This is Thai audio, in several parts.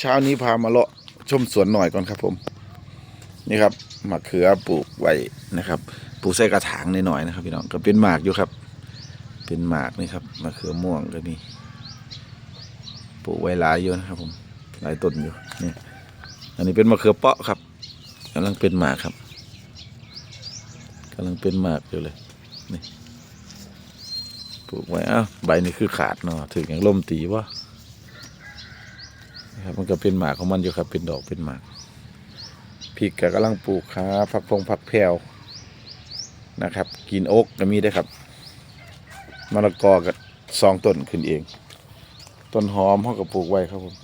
เช้านี้พามาเลาะชมสวนหน่อยก่อนครับผม นี่ครับมะเขือปลูกไว้นะครับปลูกใส่กระถางนิดหน่อยนะครับพี่น้องก็เป็นหมากอยู่ครับ เป็นหมากนี่ครับมะเขือม่วงก็มีปลูกไว้หลายอยู่นะครับ ผมหลายต้นอยู่นี่อันนี้เป็นมะเขือเปาะครับกำลังเป็นหมากครับกำลังเป็นหมากอยู่เลยนี่ปลูกไว้อ้าวใบนี่คือขาดเนาะถึงอย่างล่มตีวะ ครับ มันก็เป็นหมากของมันอยู่ครับ เป็นดอกเป็นหมากพริกก็กำลังปลูกครับผักพงผักแพรวนะครับ กินโอ๊กก็มีได้ครับมะละกอก็สองต้นขึ้นเอง ต้นหอมเขาก็ปลูกไว้ครับผม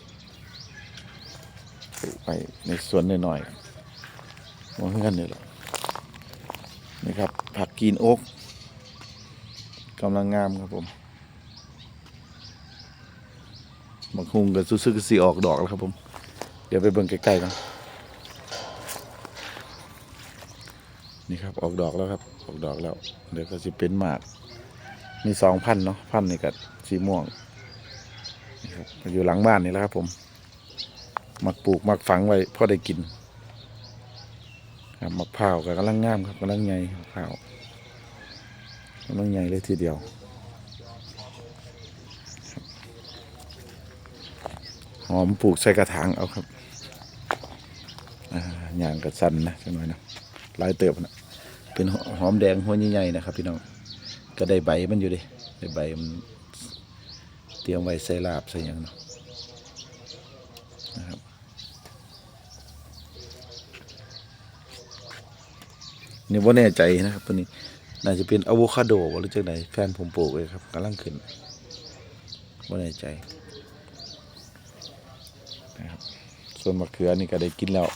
ปลูกไว้ในสวนน้อยๆมองกันนี่หละนี่ครับ ผักกินโอ๊กกำลังงามครับผม บางคุงก็ซุซึกสีออกดอกแล้วครับผม เดี๋ยวไปเบิ่งใกล้ๆกันนี่ครับออกดอกแล้วครับ ออกดอกแล้ว เดี๋ยวก็จะเป็นหมาก มีสองพันเนาะพันนี่กับสีม่วงนี่ครับอยู่หลังบ้านนี่แหละครับผมมักปลูกมักฝังไว้พอได้กินครับมักพร้าวก็กำลังงามครับกำลังใหญ่มะพร้ากำลังใหญ่เลยทีเดียว หอมปลูกใส่กระถางเอาครับอย่างกระสันนะจังหน่อยนะลายเติบนะเป็นหอมแดงหัวใหญ่ๆนะครับ พี่น้องก็ได้ใบมันอยู่ดิได้ใบมันเตรียมไว้ใส่ลาบใส่หยังเนาะนะครับนี่ว่าแน่ใจนะครับตัวนี้น่าจะเป็นอะโวคาโดหรือจากไหนแฟนผมปลูกเลยครับกำลังขึ้นว่าแน่ใจ นะครับ ส่วนมะเขือนี่ก็ได้กินแล้ว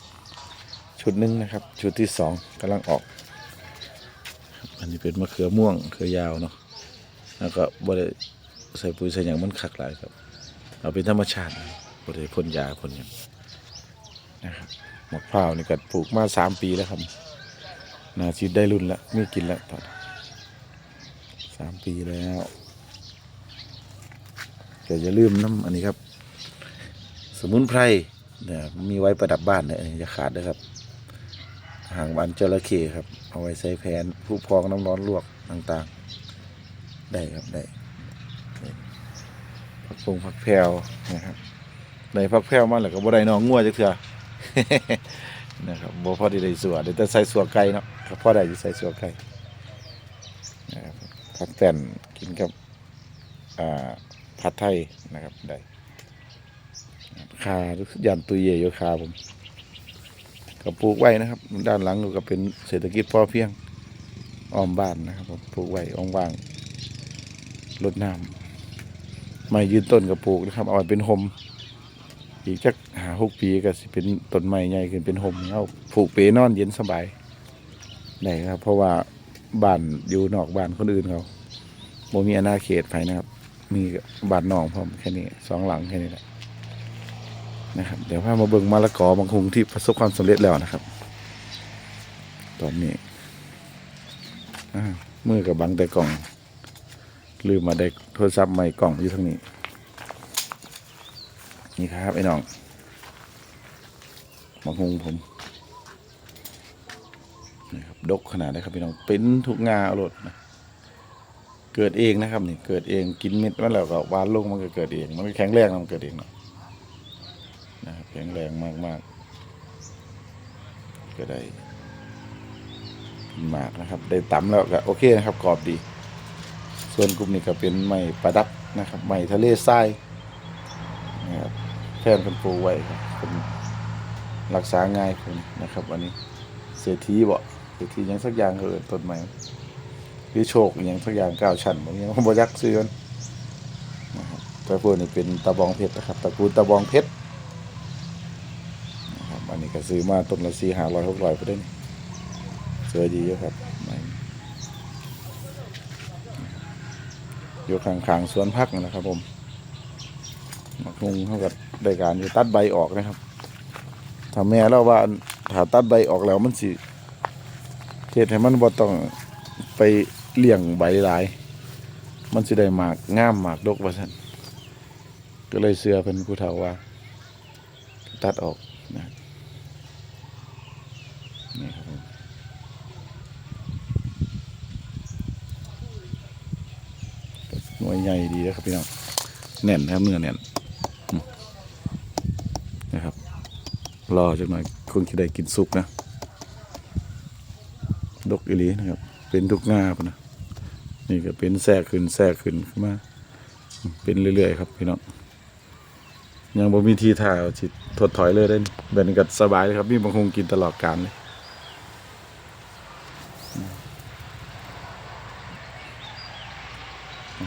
ชุดหนึ่งนะครับ ชุดที่สองกำลังออก อันนี้เป็นมะเขือม่วงเขือยาวเนาะแล้วก็บ่ได้ใส่ปุ๋ยใส่หยังมันขักหลายครับ เอาเป็นธรรมชาติบ่ได้พ่นยาพ่นหยังนะครับมะพร้าวนี่ก็ปลูกมาสามปีแล้วครับน่าชิดได้รุ่นแล้วมีกินแล้วตอนสามปีแล้วแต่อย่าลืมน้ำอันนี้ครับ สมุนไพร เนี่ยมีไว้ประดับบ้านเนี่ยอย่าขาดนะครับหางบานจระเข้ครับ เอาไว้ใส่แผนผู้พองน้ำร้อนลวกต่างๆ ได้ครับได้ผักพงผักแพรวนะครับได้ผักแพรวมาแล้วก็บ่ได้นองงัวจักเถื่อนะครับบ่พอได้ได้สัวได้แต่ใส่สัวไก่เนาะก็พอได้อยู่ใส่สัวไก่นะครับผักแป้นกินกับอ่าผัดไทยนะครับได้ายันตุยเยโยคาผมก็ปลูกไว้นะครับ ด้านหลังก็เป็นเศรษฐกิจพอเพียงอ้อมบ้านนะครับผมปลูกไว้อ้อมว่างรดน้ำไม่ยืนต้นก็ปลูกนะครับ เอาไว้เป็นหมอีกจักหาหกปีก็สิเป็นต้นไม้ใหญ่ขึ้นเป็นหมเอาปลูกเปนอนเย็นสบายได้ครับ เพราะว่าบ้านอยู่นอกบ้านคนอื่นเขาบ่มีอาณาเขตไผนะครับ มีบ้านนองพร้อมแค่นี้สองหลังแค่นี้แหละ นะครับ เดี๋ยวพามาเบิ่งมะละกอบางคงที่ประสบความสำเร็จแล้วนะครับ ตอนนี้อ่ามือกับบังแต่กล่อง ลืมมาได้โทรศัพท์ใหม่กล่องอยู่ทางนี้ นี่ครับ ไอ้น้องบางคงผมนี่ครับดกขนาดนี้ครับพี่น้องเป็นทุกงาอรดนะเกิดเองนะครับนี่เกิดเองกินเม็ดมันแล้วก็วานลงมันก็เกิดเอง มันก็แข็งแรงมันเกิดเองเนาะ ข็งแรงมากๆ ก็ได้หมากนะครับ ได้ตำแล้วก็โอเคนะครับกรอบดี ส่วนกลุ่มนี้ก็เป็นไม้ประดับนะครับไม้ทะเลทรายนะครับแฟนคนปูไว้ครับเป็นรักษาง่ายคนนะครับอันนี้เศรษฐีบ่เศรษฐียังสักอย่างเออต้นไม้หรือโชคอย่างสักอย่างก้าวชั้นบางอย่างผมบ่ยักซื้อกันนะครับต่พวกนี้เป็นตะบองเพชรนะครับตะกูลตะบองเพชร นนี้ก็ซื้อมาต้นละสี่ห้าร้อยหกร้อยไปได้นี่สวยดีเยอะครับอยู่ข้างๆสวนพักนะครับ ผมมักงเท่ากับได้การอยู่ตัดใบออกนะครับถ้าแม่เล่าว่าถ้าตัดใบออกแล้วมันสิเทศให้มันบ่ต้องไปเลี้ยงใบหลาย มันสิได้หมากง่ามหมากดกว่าซั่นก็เลยเสือเป็นผู้เฒ่าว่า ตัดออกนะนี่ครับผมหน่ วยใหญ่ดีนะครับพี่น้องแน่นนะครับเนื้อแน่นนะครับรอจักหน่อยคงจะได้กินซุปนะดกอีหลีนะครับ เป็นทุกงาพุ่นะนี่ก็เป็นแทรกขึ้นแทรกขึ้นขึ้นมาเป็นเรื่อยๆครับพี่น้องยังบ่มีทีท่าสิถดถอยเลยได้แบบนี้ก็สบายเลยครับนี่บางคงกินตลอดการเลย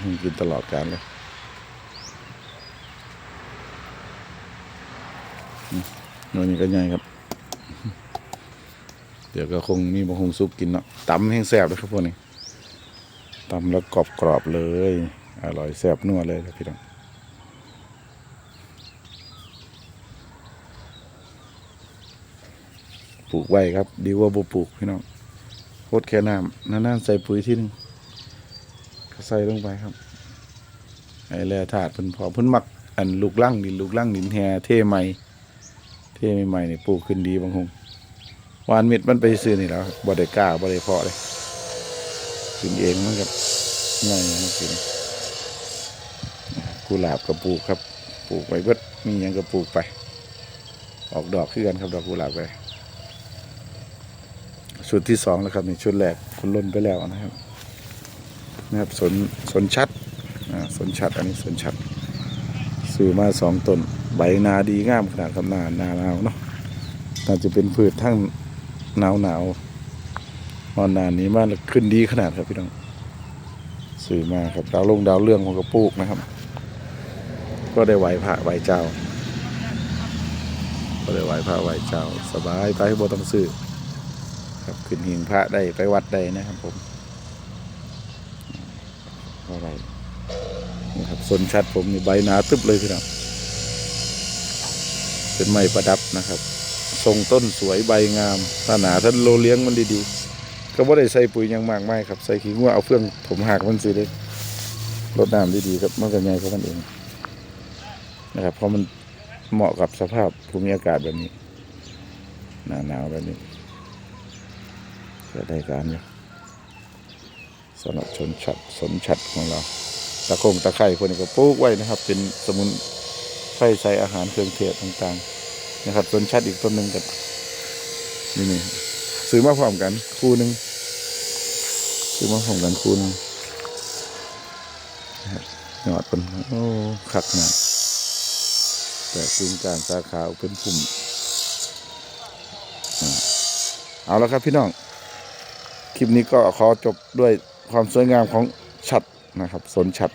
บางคงกินตลอดการเลยอืมหน่วนี้ก็ใหญ่ครับ เดี๋ยวก็คงมีบางคงซุปกินเนาะตำแห้งแซ่บเลยครับพวกนี้ตำแล้วกรอบกรอบๆเลย อร่อยแซ่บนัวเลยครับพี่น้องปลูกไว้ครับ ดีกว่าบ่ปลูกพี่น้องโคตรแค่น้ำนานๆใส่ปุ๋ยที่นึง ใส่ลงไปครับไอ้แร่ธาตุเพิ่นพอเพิ่นมักอันลูกลั่งดินลูกลั่งดินแฮเท่ใหม่เท่ใหม่ๆนี่ปลูกขึ้นดีบางคงวานเม็ดมันไปซื้อนี่แล้วบ่ได้กล้าบ่ได้เพาะเลยกินเองมันกับง่ายนะกินกุหลาบกับปลูกครับ ปลูกไปเบิดมีหยังก็ปลูกไป ออกดอกขึ้นกันครับดอกกุหลาบไปชุดที่สองแล้วครับนี่ชุดแรกคุณล่นไปแล้วนะครับ นะครับสนสนชัดอ่าสนชัดอันนี้สนชัดซื้อมาสองต้นใบนาดีงามขนาดครับหนาหนาหนาวเนาะน่าจะเป็นพืชทั้งหนาวหนาวๆนอนนานนี้มากขึ้นดีขนาดครับพี่น้องสื่อมาครับดาวลงดาวเรื่องของกระปูกนะครับ ก็ได้ไหวพระไหวเจ้า ก็ได้ไหวพระไหวเจ้า สบายไปบ่ต้องซื้อครับขึ้นหิงพระได้ไปวัดได้นะครับผม อะไรนี่ครับสนชัดผมนี่ใบหนาตึบเลยพี่น้องเป็นไม้ประดับนะครับ ทรงต้นสวยใบงามถ้าหนาท่านโลเลี้ยงมันดีๆก็บ่ได้ใส่ปุ๋ยยังมากไมายครับ ใส่ขี้งัวเอาเฟื่องถมหักมันสิได้รดน้ำดีๆครับมันก็ใหญ่ของมันเองนะครับ เพราะมันเหมาะกับสภาพภูมิอากาศแบบนี้ หนาหนาวแบบนี้ก็ได้การอยู่ สำหรับชนชัดสนชัดของเราตะคงตะไคร่พวกนี้ก็ปลูกไว้นะครับ เป็นสมุนไพรใส่อาหารเครื่องเทศต่างๆ นะครับต้นชัดอีกต้นหนึ่งกับนี่นี่ซื้อมาพร้อมกันคู่หนึ่งซื้อมาพร้อมกันคู่หนึงนะครับยอดเป็นโอ้ขักนาแต่ซึ่งการสาขาเป็นพุ่มเอาละครับพี่น้อง คลิปนี้ก็ขอจบด้วย ความสวยงามของชัดนะครับสนชัด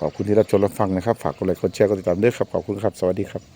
ขอบคุณที่รับชมรับฟังนะครับ ฝากกดไลค์กดแชร์กดติดตามด้วยครับ ขอบคุณครับ สวัสดีครับ